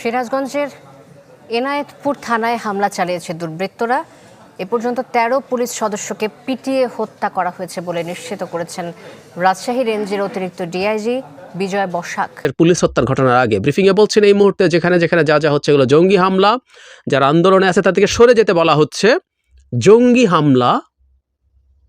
সিরাজগঞ্জের এনায়েতপুর থানায় হামলা চালিয়েছে দুর্বৃত্তরা। এ পর্যন্ত তেরো পুলিশ সদস্যকে পিটিয়ে হত্যা করা হয়েছে বলে নিশ্চিত করেছেন রাজশাহী রেঞ্জের অতিরিক্ত ডিআইজি বিজয় বসাক। পুলিশ হত্যার ঘটনার আগে ব্রিফিংয়ে বলছেন, এই মুহূর্তে যেখানে যেখানে যা যা হচ্ছে এগুলো জঙ্গি হামলা। যারা আন্দোলনে আছে তাদেরকে সরে যেতে বলা হচ্ছে, জঙ্গি হামলা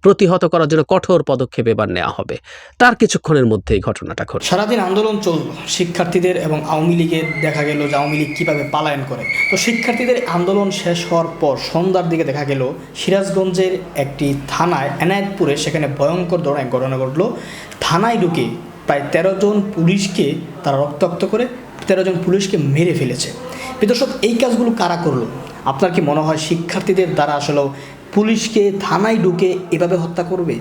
প্রতিহত করার জন্য কঠোর পদক্ষেপ এবার নেওয়া হবে। তার কিছুক্ষণের মধ্যেই ঘটনাটা ঘটে। সারাদিন আন্দোলন চলল শিক্ষার্থীদের এবং আওয়ামী লীগের দেখা গেল যে আওয়ামী লীগ কীভাবে পালায়ন করে। তো শিক্ষার্থীদের আন্দোলন শেষ হওয়ার পর সন্ধ্যার দিকে দেখা গেল সিরাজগঞ্জের একটি থানায় এনায়েতপুরে সেখানে ভয়ঙ্কর ধরনের ঘটনা ঘটলো। থানায় ঢুকে প্রায় তেরো জন পুলিশকে তারা রক্তাক্ত করে, তেরো জন পুলিশকে মেরে ফেলেছে। বিদর্শক, এই কাজগুলো কারা করল? আপনার কি মনে হয় শিক্ষার্থীদের দ্বারা আসলে পুলিশকে থানায় ঢুকে এভাবে হত্যা করবে?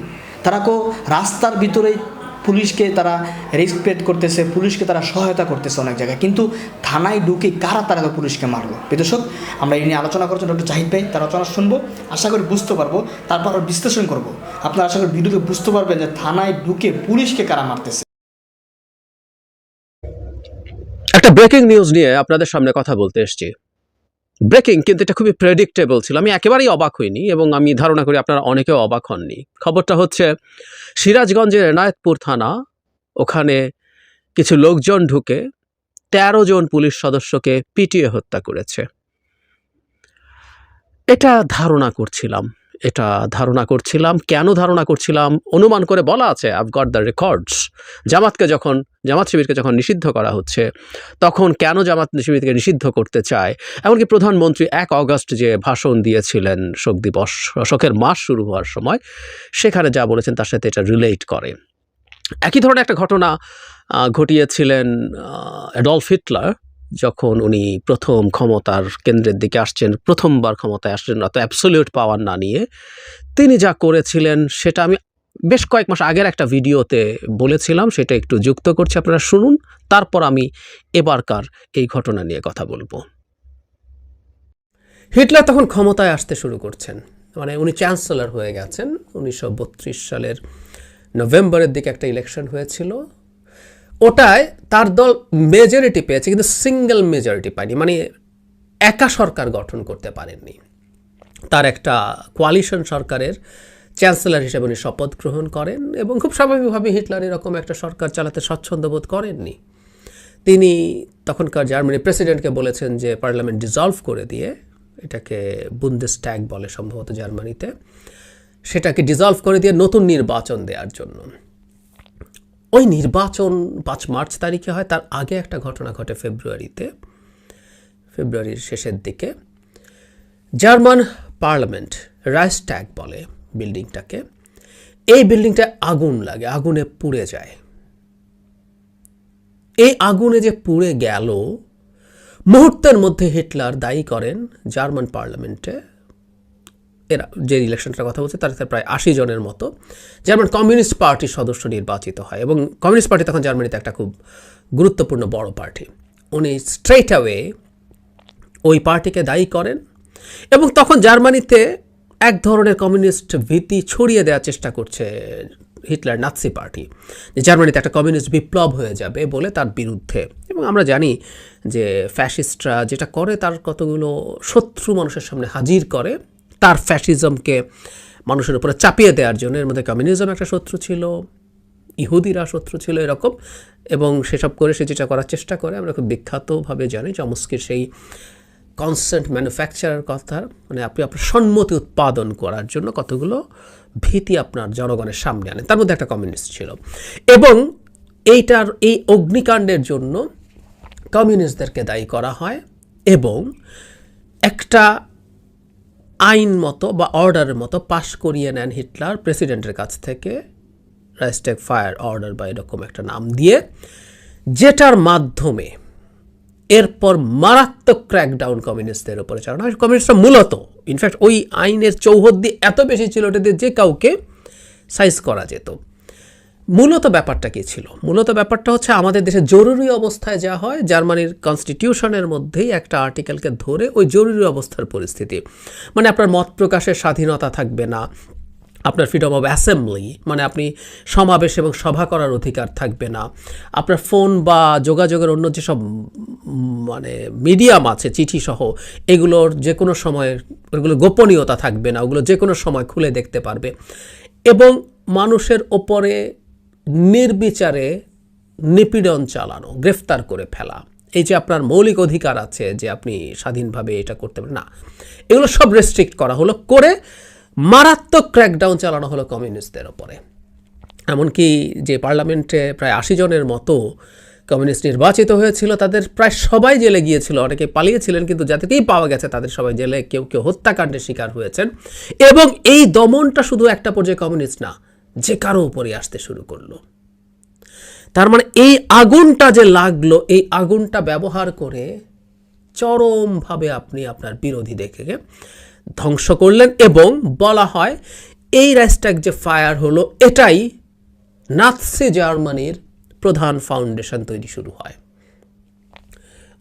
তারা কো রাস্তার ভিতরে পুলিশকে তারা রেসপেক্ট করতেছে, পুলিশকে তারা সহায়তা করতেছে অনেক জায়গায়। কিন্তু থানায় ঢুকে কারা তারা পুলিশকে মারলো? বিদর্শক আমরা এই নিয়ে আলোচনা করছি ডক্টর জাহিদ ভাই তার আলোচনা শুনব, আশা করি বুঝতে পারব, তারপর আরও বিশ্লেষণ করব। আপনারা আশা করি ভিডিওতে বুঝতে পারবেন যে থানায় ঢুকে পুলিশকে কারা মারতেছে। একটা ব্রেকিং নিউজ নিয়ে আপনাদের সামনে কথা বলতে এসেছি। ব্রেকিং কিন্তু এটা খুবই প্রেডিক্টেবল ছিল। আমি একেবারেই অবাক হইনি এবং আমি ধারণা করি আপনারা অনেকেও অবাক হননি। খবরটা হচ্ছে, সিরাজগঞ্জের এনায়েতপুর থানা, ওখানে কিছু লোকজন ঢুকে তেরো জন পুলিশ সদস্যকে পিটিয়ে হত্যা করেছে। এটা ধারণা করছিলাম। এটা ধারণা করছিলাম। কেন ধারণা করছিলাম? অনুমান করে বলা আছে আইভ গট দ্য রেকর্ডস জামাতকে যখন, জামাত শিবিরকে যখন নিষিদ্ধ করা হচ্ছে, তখন কেন জামাত শিবিরকে নিষিদ্ধ করতে চায়? এমনকি প্রধানমন্ত্রী এক অগস্ট যে ভাষণ দিয়েছিলেন শোক দিবস, শোকের মাস শুরু হওয়ার সময়, সেখানে যা বলেছেন তার সাথে এটা রিলেট করে। একই ধরনের একটা ঘটনা ঘটিয়েছিলেন অ্যাডলফ হিটলার যখন উনি প্রথম ক্ষমতার কেন্দ্রের দিকে আসছেন, প্রথমবার ক্ষমতায় আসছেন অত অ্যাবসলিউট পাওয়ার না নিয়ে, তিনি যা করেছিলেন সেটা আমি বেশ কয়েক মাস আগের একটা ভিডিওতে বলেছিলাম, সেটা একটু যুক্ত করছি, আপনারা শুনুন, তারপর আমি এবারকার এই ঘটনা নিয়ে কথা বলব। হিটলার তখন ক্ষমতায় আসতে শুরু করছেন মানে উনি চ্যান্সেলর হয়ে গেছেন। উনিশশো বত্রিশ সালের নভেম্বরের দিকে একটা ইলেকশন হয়েছিল। ওটায় তার দল মেজরিটি পেয়েছে, কিন্তু সিঙ্গেল মেজরিটি পায়নি। মানে একা সরকার গঠন করতে পারেননি। তার একটা কোয়ালিশন সরকারের চ্যান্সেলর হিসেবে উনি শপথ গ্রহণ করেন এবং খুব স্বাভাবিকভাবে হিটলার এরকম একটা সরকার চালাতে স্বচ্ছন্দ বোধ করেননি। তিনি তখনকার জার্মানির প্রেসিডেন্টকে বলেছেন যে পার্লামেন্ট ডিজলভ করে দিয়ে এটাকে বুন্দেস্ট্যাগ বলে সম্ভবত জার্মানিতে সেটাকে ডিজলভ করে দিয়ে নতুন নির্বাচন দেওয়ার জন্য। ওই নির্বাচন পাঁচ মার্চ তারিখে হয়, তার আগে একটা ঘটনা ঘটে ফেব্রুয়ারিতে, ফেব্রুয়ারির শেষের দিকে। জার্মান পার্লামেন্ট রাইস্ট্যাগ বলে বিল্ডিংটাকে। এই বিল্ডিংটা আগুন লাগে, আগুনে পুড়ে যায়। এই আগুনে যে পুড়ে গেল, মুহূর্তের মধ্যে হিটলার দায়ী করেন জার্মান পার্লামেন্টে এরা যে ইলেকশনটার কথা বলছে, তার প্রায় আশি জনের মতো জার্মান কমিউনিস্ট পার্টির সদস্য নির্বাচিত হয়। এবং কমিউনিস্ট পার্টি তখন জার্মানিতে একটা খুব গুরুত্বপূর্ণ বড় পার্টি উনি স্ট্রেট অ্যাওয়ে ওই পার্টিকে দায়ী করেন এবং তখন জার্মানিতে এক ধরনের কমিউনিস্ট ভীতি ছড়িয়ে দেওয়ার চেষ্টা করছে হিটলার নাৎসি পার্টি যে জার্মানিতে একটা কমিউনিস্ট বিপ্লব হয়ে যাবে বলে তার বিরুদ্ধে। এবং আমরা জানি যে ফ্যাসিস্টরা যেটা করে, তার কতগুলো শত্রু মানুষের সামনে হাজির করে। তার ফ্যাসিজমকে মানুষের উপরে চাপিয়ে দেওয়ার জন্য। এর মধ্যে কমিউনিজম একটা শত্রু ছিল, ইহুদিরা শত্রু ছিল এরকম, এবং সেসব করে সে যেটা করার চেষ্টা করে, আমরা খুব বিখ্যাতভাবে জানি চমস্কির সেই কনস্ট্যান্ট ম্যানুফ্যাকচারের কথা মানে আপনি আপনার সম্মতি উৎপাদন করার জন্য কতগুলো ভীতি আপনার জনগণের সামনে আনেন তার মধ্যে একটা কমিউনিস্ট ছিল। এবং এইটার, এই অগ্নিকাণ্ডের জন্য কমিউনিস্টদেরকে দায়ী করা হয়, এবং একটা আইন মতো বা অর্ডারের মতো পাশ করিয়ে নেন হিটলার প্রেসিডেন্টের কাছ থেকে। রাইস্টেক ফায়ার অর্ডার বা এরকম একটা নাম দিয়ে, যেটার মাধ্যমে এরপর মারাত্মক ক্র্যাকডাউন কমিউনিস্টদের উপরে চালানো। হয় কমিউনিস্টরা মূলত ইনফ্যাক্ট ওই আইনের চৌহদ্দি এত বেশি ছিল ওটাতে যে কাউকে সাইজ করা যেত। মূলত ব্যাপারটা কী ছিল? মূলত ব্যাপারটা হচ্ছে আমাদের দেশে জরুরি অবস্থায় যা হয়, জার্মানির কনস্টিটিউশনের মধ্যেই একটা আর্টিকেলকে ধরে ওই জরুরি অবস্থার পরিস্থিতি। মানে আপনার মত প্রকাশের স্বাধীনতা থাকবে না, আপনার ফ্রিডম অফ অ্যাসেম্বলি মানে আপনি সমাবেশ এবং সভা করার অধিকার থাকবে না, আপনার ফোন বা যোগাযোগের অন্য যেসব মানে মিডিয়াম আছে, চিঠি সহ, এগুলোর যে কোনো সময় ওগুলো গোপনীয়তা থাকবে না, ওগুলো যে কোনো সময় খুলে দেখতে পারবে। এবং মানুষের ওপরে নির্বিচারে নিপীড়ন চালানো, গ্রেফতার করে ফেলা। এই যে আপনার মৌলিক অধিকার আছে যে আপনি স্বাধীনভাবে এটা করতে পারেন। না, এগুলো সব রেস্ট্রিক্ট করা হলো করে মারাত্মক ক্র্যাকডাউন চালানো হলো কমিউনিস্টদের ওপরে। এমনকি যে পার্লামেন্টে প্রায় আশি জনের মতো কমিউনিস্ট নির্বাচিত হয়েছিল, তাদের প্রায় সবাই জেলে গিয়েছিল। অনেকে পালিয়েছিলেন, কিন্তু যাদেরকেই পাওয়া গেছে তাদের সবাই জেলে, কেউ কেউ হত্যাকাণ্ডের শিকার হয়েছেন। এবং এই দমনটা শুধু একটা পর্যায়ে কমিউনিস্ট না যে কারও উপরে আসতে শুরু করল। তার মানে এই আগুনটা যে লাগল, এই আগুনটা ব্যবহার করে চরমভাবে আপনি আপনার বিরোধী দেখে ধ্বংস করলেন এবং বলা হয় এই র্যাস্ট্যাগ যে ফায়ার হলো, এটাই নাৎসি জার্মানির প্রধান ফাউন্ডেশন তৈরি শুরু হয়।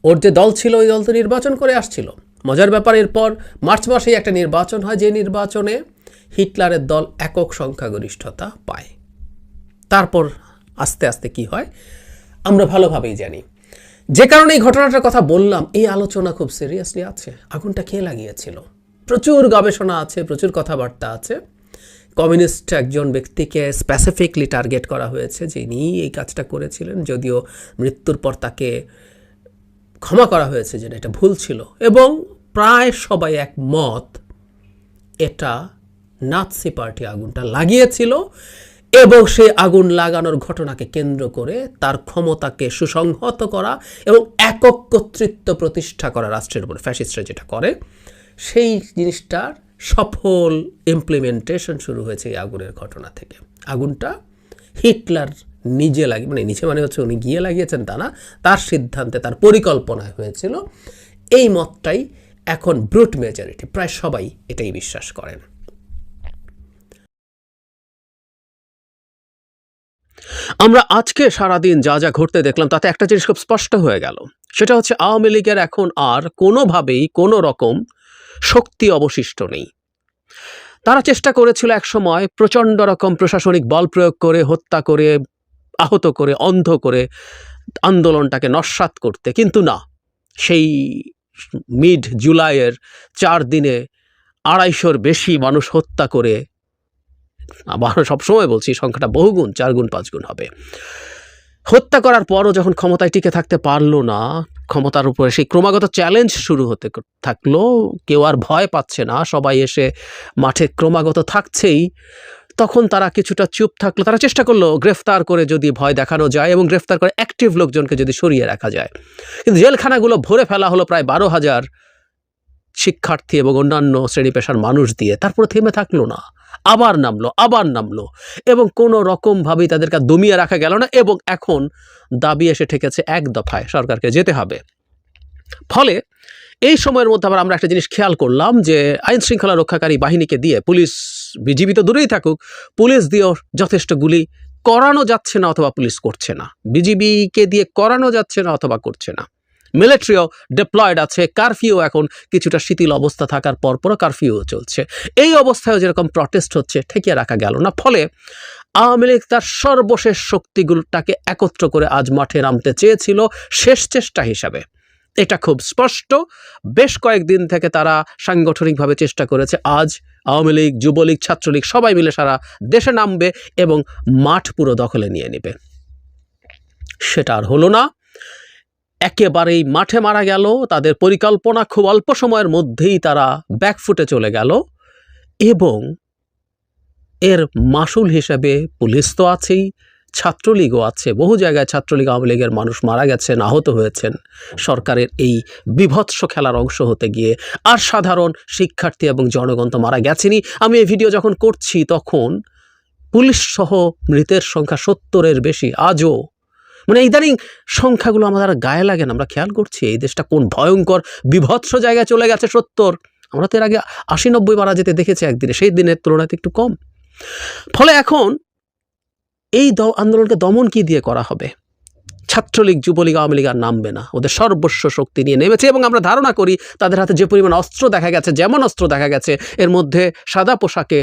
ওর যে দল ছিল, ওই দল তো নির্বাচন করে আসছিল। মজার ব্যাপার, এরপর মার্চ মাসেই একটা নির্বাচন হয়। যে নির্বাচনে হিটলারের দল একক সংখ্যাগরিষ্ঠতা পায়। তারপর আস্তে আস্তে কি হয়? আমরা ভালোভাবেই জানি। যে কারণে এই ঘটনাটার কথা বললাম এই আলোচনা খুব সিরিয়াসলি আছে। আগুনটা কে লাগিয়েছিল? প্রচুর গবেষণা আছে প্রচুর কথাবার্তা আছে। কমিউনিস্ট একজন ব্যক্তিকে স্পেসিফিকলি টার্গেট করা হয়েছে যিনি এই কাজটা করেছিলেন যদিও মৃত্যুর পর তাকে ক্ষমা করা হয়েছে যে না, এটা ভুল ছিল। এবং প্রায় সবাই একমত এটা নাৎসি পার্টি আগুনটা লাগিয়েছিল এবং সেই আগুন লাগানোর ঘটনাকে কেন্দ্র করে তার ক্ষমতাকে সুসংহত করা এবং একক কর্তৃত্ব প্রতিষ্ঠা করা রাষ্ট্রের উপর, ফ্যাসিস্টরা যেটা করে, সেই জিনিসটার সফল ইমপ্লিমেন্টেশন শুরু হয়েছে এই আগুনের ঘটনা থেকে। আগুনটা হিটলার নিজে লাগিয়ে মানে নিজে মানে হচ্ছে উনি গিয়ে লাগিয়েছেন তা না, তার সিদ্ধান্তে, তার পরিকল্পনায় হয়েছিল। এই মতটাই এখন ব্রুট মেজরিটি প্রায় সবাই এটাই বিশ্বাস করেন। আমরা আজকে সারাদিন যা যা ঘটতে দেখলাম, তাতে একটা জিনিস খুব স্পষ্ট হয়ে গেল। সেটা হচ্ছে আওয়ামী লীগের এখন আর কোনোভাবেই কোনো রকম শক্তি অবশিষ্ট নেই। তারা চেষ্টা করেছিল একসময় প্রচণ্ড রকম প্রশাসনিক বল প্রয়োগ করে, হত্যা করে, আহত করে, অন্ধ করে আন্দোলনটাকে নস্বাত করতে। কিন্তু না, সেই মিড জুলাইয়ের চার দিনে আড়াইশোর বেশি মানুষ হত্যা করে আবার সবসময় বলছি সংখ্যাটা বহুগুণ চার গুণ পাঁচ গুণ হবে। হত্যা করার পরও যখন ক্ষমতায় টিকে থাকতে পারল না, ক্ষমতার উপরে সেই ক্রমাগত চ্যালেঞ্জ শুরু হতে থাকল, কেউ আর ভয় পাচ্ছে না, সবাই এসে মাঠে ক্রমাগত থাকছেই। তখন তারা কিছুটা চুপ থাকল, তারা চেষ্টা করল গ্রেফতার করে যদি ভয় দেখানো যায় এবং গ্রেফতার করে অ্যাক্টিভ লোকজনকে যদি সরিয়ে রাখা যায়। কিন্তু জেলখানাগুলো ভরে ফেলা হলো প্রায় বারো হাজার শিক্ষার্থী এবং অন্যান্য শ্রেণি পেশার মানুষ দিয়ে। তারপরে থেমে থাকল না। আবার নামলো আবার নামলো এবং কোনো রকমভাবেই তাদেরকে দমিয়ে রাখা গেল না এবং এখন দাবি এসে ঠেকেছে এক দফায় সরকারকে যেতে হবে। ফলে এই সময়ের মধ্যে আবার আমরা একটা জিনিস খেয়াল করলাম যে আইন শৃঙ্খলা রক্ষাকারী বাহিনীকে দিয়ে পুলিশ বিজিবি তো দূরেই থাকুক, পুলিশ দিয়েও যথেষ্ট গুলি করানো যাচ্ছে না অথবা পুলিশ করছে না। বিজিবিকে দিয়ে করানো যাচ্ছে না অথবা করছে না। মিলিটারিও ডিপ্লয়েড আছে কারফিউ এখন কিছুটা শিথিল অবস্থা থাকার পরপরও কারফিউ চলছে। এই অবস্থায় যেরকম প্রটেস্ট হচ্ছে, ঠেকিয়ে রাখা গেল না। ফলে আওয়ামী লীগ তার সর্বশেষ শক্তিগুলোটাকে একত্র করে আজ মাঠে নামতে চেয়েছিল শেষ চেষ্টা হিসাবে। এটা খুব স্পষ্ট। বেশ কয়েকদিন থেকে তারা সাংগঠনিকভাবে চেষ্টা করেছে। আজ আওয়ামী লীগ, যুবলীগ, ছাত্রলীগ সবাই মিলে সারা দেশে নামবে এবং মাঠ পুরো দখলে নিয়ে নেবে। সেটা আর হলো না। একেবারেই মাঠে মারা গেল, তাদের পরিকল্পনা খুব অল্প সময়ের মধ্যেই তারা ব্যাকফুটে চলে গেল এবং এর মাসুল হিসেবে পুলিশ তো আছেই, ছাত্রলীগও আছে, বহু জায়গায় ছাত্রলীগ আওয়ামী লীগের মানুষ মারা গেছেন, আহত হয়েছেন। সরকারের এই বিভৎস খেলার অংশ হতে গিয়ে আর সাধারণ শিক্ষার্থী এবং জনগণ তো মারা গেছেনি আমি এই ভিডিও যখন করছি তখন পুলিশ সহ মৃতের সংখ্যা সত্তরের বেশি, আজও মানে ইদানিং সংখ্যাগুলো আমাদের আর গায়ে লাগে না। আমরা খেয়াল করছি, এই দেশটা কোন ভয়ঙ্কর, বিভৎস জায়গায় চলে গেছে সত্তর। আমরা তো এর আগে আশি নব্বই মারা যেতে দেখেছি একদিনে, সেই দিনের তুলনায় একটু কম। ফলে এখন এই দ আন্দোলনকে দমন কি দিয়ে করা হবে? ছাত্রলীগ, যুবলীগ, আওয়ামী লীগ আর নামবে না। ওদের সর্বস্ব শক্তি নিয়ে নেমেছে এবং আমরা ধারণা করি তাদের হাতে যে পরিমাণ অস্ত্র দেখা গেছে, যেমন অস্ত্র দেখা গেছে, এর মধ্যে সাদা পোশাকে,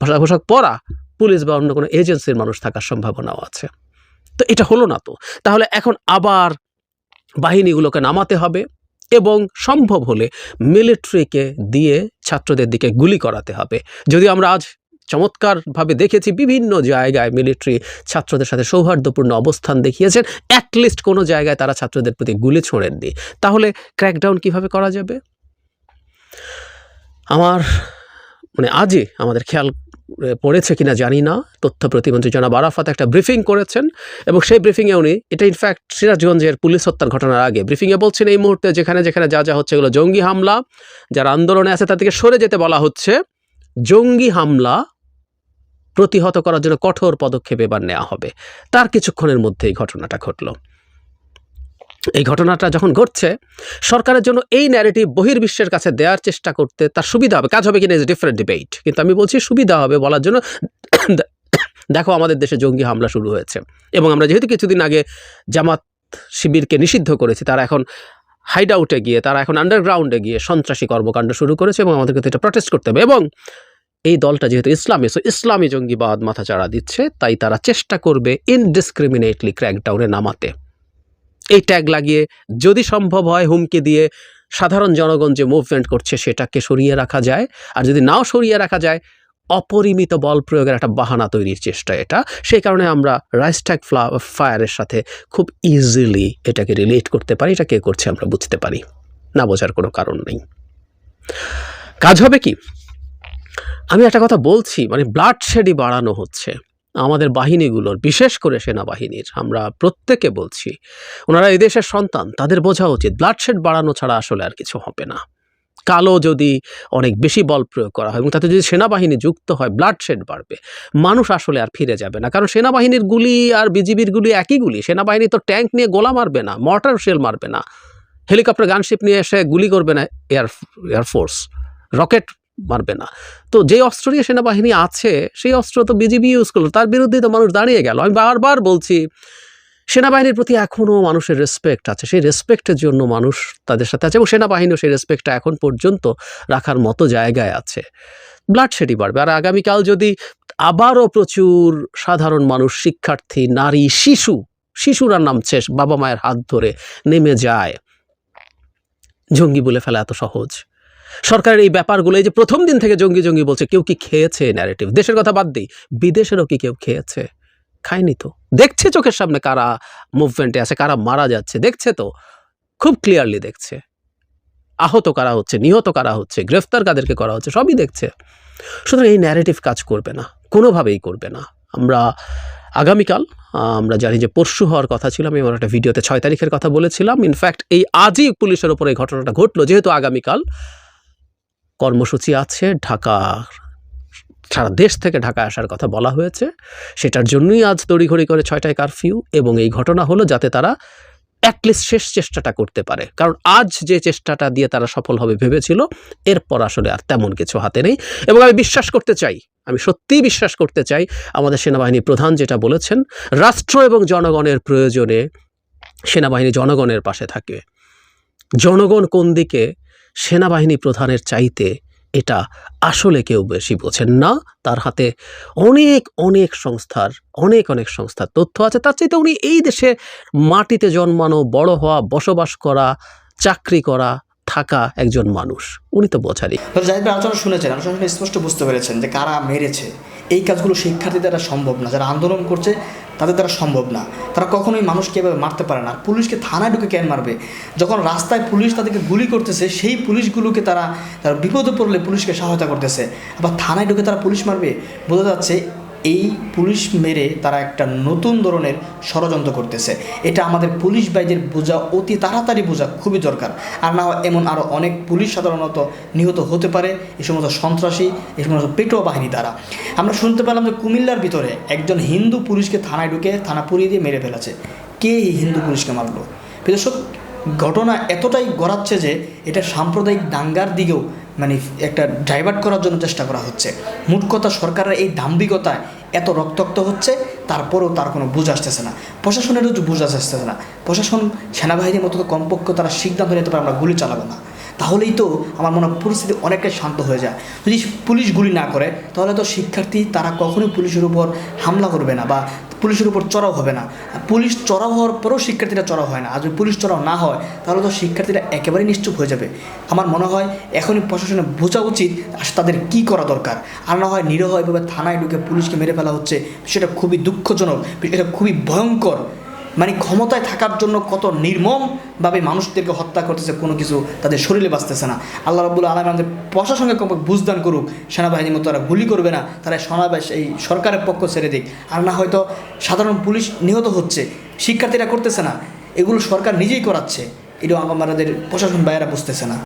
সাদা পোশাক পরা পুলিশ বা অন্য কোনো এজেন্সির মানুষ থাকার সম্ভাবনাও আছে। তো এটা হলো না তো। তাহলে এখন আবার বাহিনীগুলোকে নামাতে হবে এবং সম্ভব হলে মিলিটারিকে দিয়ে ছাত্রদের দিকে গুলি করাতে হবে। যদি আমরা আজ চমৎকারভাবে দেখেছি বিভিন্ন জায়গায় মিলিটারি ছাত্রদের সাথে সৌহার্দ্যপূর্ণ অবস্থান দেখিয়েছেন। অ্যাটলিস্ট কোনো জায়গায় তারা ছাত্রদের প্রতি গুলি ছোঁড়েননি। তাহলে ক্র্যাকডাউন কীভাবে করা যাবে? আমার মানে আজই আমাদের খেয়াল পড়েছে কিনা জানি না, তথ্য প্রতিমন্ত্রী জনাব আরাফাত একটা ব্রিফিং করেছেন, এবং সেই ব্রিফিংয়ে উনি, এটা ইনফ্যাক্ট সিরাজগঞ্জের পুলিশ হত্যার ঘটনার আগে ব্রিফিংয়ে বলছেন এই মুহূর্তে যেখানে যেখানে যা যা হচ্ছে এগুলো জঙ্গি হামলা, যারা আন্দোলনে আছে তাদেরকে সরে যেতে বলা হচ্ছে, জঙ্গি হামলা প্রতিহত করার জন্য কঠোর পদক্ষেপ এবার নেওয়া হবে। তার কিছুক্ষণের মধ্যেই ঘটনাটা ঘটলো। এই ঘটনাটা যখন ঘটছে, সরকারের জন্য এই ন্যারেটিভ বহির্বিশ্বের কাছে দেওয়ার চেষ্টা করতে তার সুবিধা হবে। কাজ হবে কিনা ইজ ডিফারেন্ট ডিবেট কিন্তু আমি বলছি সুবিধা হবে বলার জন্য দেখো, আমাদের দেশে জঙ্গি হামলা শুরু হয়েছে এবং আমরা যেহেতু কিছুদিন আগে জামাত শিবিরকে নিষিদ্ধ করেছি, তারা এখন হাইড আউটে গিয়ে, তারা এখন আন্ডারগ্রাউন্ডে গিয়ে সন্ত্রাসী কর্মকাণ্ড শুরু করেছে এবং আমাদেরকে এটা প্রটেস্ট করতে হবে এবং এই দলটা যেহেতু ইসলামী সো ইসলামী জঙ্গিবাদ মাথাচাড়া দিচ্ছে, তাই তারা চেষ্টা করবে ইনডিসক্রিমিনেটলি ক্র্যাকডাউনে নামাতে। এই ট্যাগ লাগিয়ে যদি সম্ভব হয় হুমকি দিয়ে সাধারণ জনগণ যে মুভমেন্ট করছে সেটাকে সরিয়ে রাখা যায়। আর যদি নাও সরিয়ে রাখা যায়, অপরিমিত বল প্রয়োগের একটা বাহানা তৈরির চেষ্টা এটা। সেই কারণে আমরা রাইসট্যাগ ফ্লা ফায়ারের সাথে খুব ইজিলি এটাকে রিলেট করতে পারি। এটা কে করছে আমরা বুঝতে পারি। না বোঝার কোনো কারণ নেই। কাজ হবে কি? আমি একটা কথা বলছি মানে ব্লাড শেডই বাড়ানো হচ্ছে। আমাদের বাহিনীগুলোর, বিশেষ করে সেনাবাহিনীর, আমরা প্রত্যেকে বলছি, ওনারা এই দেশের সন্তান, তাদের বোঝা উচিত। ব্লাডশেড বাড়ানো ছাড়া আসলে আর কিছু হবে না। কালো যদি অনেক বেশি বল প্রয়োগ করা হয় এবং তাতে যদি সেনাবাহিনী যুক্ত হয়, ব্লাডশেড বাড়বে। মানুষ আসলে আর ফিরে যাবে না, কারণ সেনাবাহিনীর গুলি আর বিজিবির গুলি একই গুলি। সেনাবাহিনী তো ট্যাঙ্ক নিয়ে গোলা মারবে না, মর্টার শেল মারবে না। হেলিকপ্টার, গানশিপ নিয়ে এসে গুলি করবে না এয়ার এয়ারফোর্স রকেট মারবে না। তো যে অস্ত্র নিয়ে সেনাবাহিনী আছে, সেই অস্ত্র তো বিজিবি ইউজ করল, তার বিরুদ্ধে তো মানুষ দাঁড়িয়ে গেল। আমি বারবার বলছি, সেনাবাহিনীর প্রতি এখনও মানুষের রেসপেক্ট আছে। সেই রেসপেক্টের জন্য মানুষ তাদের সাথে আছে এবং সেনাবাহিনীও সেই রেসপেক্টটা এখন পর্যন্ত রাখার মতো জায়গায় আছে। ব্লাড শেডই বাড়বে। আর আগামীকাল যদি আবারও প্রচুর সাধারণ মানুষ, শিক্ষার্থী, নারী, শিশু, শিশুরা নামছে, বাবা মায়ের হাত ধরে নেমে যায়, জঙ্গি বলে ফেলা এত সহজ। সরকারের এই ব্যাপারগুলো, এই যে প্রথম দিন থেকে জঙ্গি জঙ্গি বলছে, কেউ কি খেয়েছে ন্যারেটিভ দেশের কথা বাদ দিই, বিদেশেরও কি কেউ খেয়েছে? খায়নি তো। দেখছে চোখের সামনে কারা মুভমেন্টে আছে, কারা মারা যাচ্ছে, দেখছে তো? খুব ক্লিয়ারলি দেখছে। আহত কারা হচ্ছে, নিহত কারা হচ্ছে, গ্রেফতার কাদেরকে করা হচ্ছে, সবই দেখছে। সুতরাং এই ন্যারেটিভ কাজ করবে না, কোনোভাবেই করবে না। আমরা আগামীকাল, আমরা জানি যে পরশু হওয়ার কথা ছিল, আমি আমার একটা ভিডিওতে ছয় তারিখের কথা বলেছিলাম। ইনফ্যাক্ট এই আজই পুলিশের ওপর এই ঘটনাটা ঘটলো, যেহেতু আগামীকাল। কর্মসূচি আছে, ঢাকা, সারা দেশ থেকে ঢাকা আসার কথা বলা হয়েছে। সেটার জন্যই আজ তড়িঘড়ি করে ছয়টায় কারফিউ এবং এই ঘটনা হলো যাতে তারা অ্যাটলিস্ট শেষ চেষ্টাটা করতে পারে। কারণ আজ যে চেষ্টাটা দিয়ে তারা সফল হবে ভেবেছিল, এরপর আসলে আর তেমন কিছু হাতে নেই। এবং আমি বিশ্বাস করতে চাই, আমি সত্যিই বিশ্বাস করতে চাই, আমাদের সেনাবাহিনী প্রধান যেটা বলেছেন, রাষ্ট্র এবং জনগণের প্রয়োজনে সেনাবাহিনী জনগণের পাশে থাকে। জনগণ কোন দিকে সেনাবাহিনী প্রধানের চাইতে এটা আসলে কেউ বেশি বোঝেন না। তার হাতে অনেক অনেক সংস্থার, অনেক অনেক সংস্থার তথ্য আছে। তার চাইতে উনি এই দেশে মাটিতে জন্মানো, বড় হওয়া, বসবাস করা, চাকরি করা, থাকা একজন মানুষ। উনি তো বোঝারই। জাহিদ আলোচনা শুনেছেন। আলোচনা স্পষ্ট বুঝতে পেরেছেন যে কারা মেরেছে। এই কাজগুলো শিক্ষার্থীদের দ্বারা সম্ভব না, যারা আন্দোলন করছে তাদের দ্বারা সম্ভব না। তারা কখনোই মানুষকে এভাবে মারতে পারে না। পুলিশকে থানায় ঢুকে কেন মারবে? যখন রাস্তায় পুলিশ তাদেরকে গুলি করতেছে, সেই পুলিশগুলোকে তারা তারা বিপদে পড়লে পুলিশকে সহায়তা করতেছে। আবার থানায় ঢুকে তারা পুলিশ মারবে? বোঝা যাচ্ছে এই পুলিশ মেরে তারা একটা নতুন ধরনের ষড়যন্ত্র করতেছে। এটা আমাদের পুলিশ ভাইদের বোঝা অতি তাড়াতাড়ি বোঝা খুবই দরকার। আর না এমন আরও অনেক পুলিশ সাধারণত নিহত হতে পারে এই সমস্ত সন্ত্রাসী এই সমস্ত পেটোয়া বাহিনী দ্বারা আমরা শুনতে পেলাম যে কুমিল্লার ভিতরে একজন হিন্দু পুলিশকে থানায় ঢুকে থানা পুড়িয়ে দিয়ে মেরে ফেলেছে। কে এই হিন্দু পুলিশকে মারলো? দর্শক ঘটনা এতটাই গড়াচ্ছে যে এটা সাম্প্রদায়িক দাঙ্গার দিকেও মানে একটা ডাইভার্ট করার জন্য চেষ্টা করা হচ্ছে। মোট কথা সরকারের এই দাম্ভিকতায় এত রক্তাক্ত হচ্ছে, তারপরেও তার কোনো বুঝ আসতেছে না। প্রশাসনেরও বুঝ আসতেছে না। প্রশাসন, সেনাবাহিনীর মতো কমপক্ষে তারা সিদ্ধান্ত নিতে পারে, আমরা গুলি চালাবো না। তাহলেই তো আমার মনে হয় পরিস্থিতি অনেকটাই শান্ত হয়ে যায়। যদি পুলিশ গুলি না করে, তাহলে তো শিক্ষার্থী তারা কখনোই পুলিশের উপর হামলা করবে না বা পুলিশের উপর চড়াও হবে না। পুলিশ চড়াও হওয়ার পরেও শিক্ষার্থীরা চড়াও হয় না। আর যদি পুলিশ চড়াও না হয়, তাহলে তো শিক্ষার্থীরা একেবারেই নিশ্চুপ হয়ে যাবে। আমার মনে হয় এখনই প্রশাসনে বোঝা উচিত তাদের কি করা দরকার। আর না হয় নিরহ এভাবে থানায় ঢুকে পুলিশকে মেরে ফেলা হচ্ছে, সেটা খুবই দুঃখজনক, এটা খুবই ভয়ঙ্কর। মানে ক্ষমতায় থাকার জন্য কত নির্মমভাবে মানুষদেরকে হত্যা করতেছে, কোনো কিছু তাদের শরীরে বাঁচতেছে না। আল্লাহ রবুল আলম আমাদের প্রশাসনকে কম বুঝদান করুক সেনাবাহিনীর মতো তারা গুলি করবে না, তারা সেনাবাস এই সরকারের পক্ষ ছেড়ে দিক। আর না হয়তো সাধারণ পুলিশ নিহত হচ্ছে, শিক্ষার্থীরা করতেছে না, এগুলো সরকার নিজেই করাচ্ছে, এটাও আমাদের প্রশাসন বাইরা বুঝতেছে না।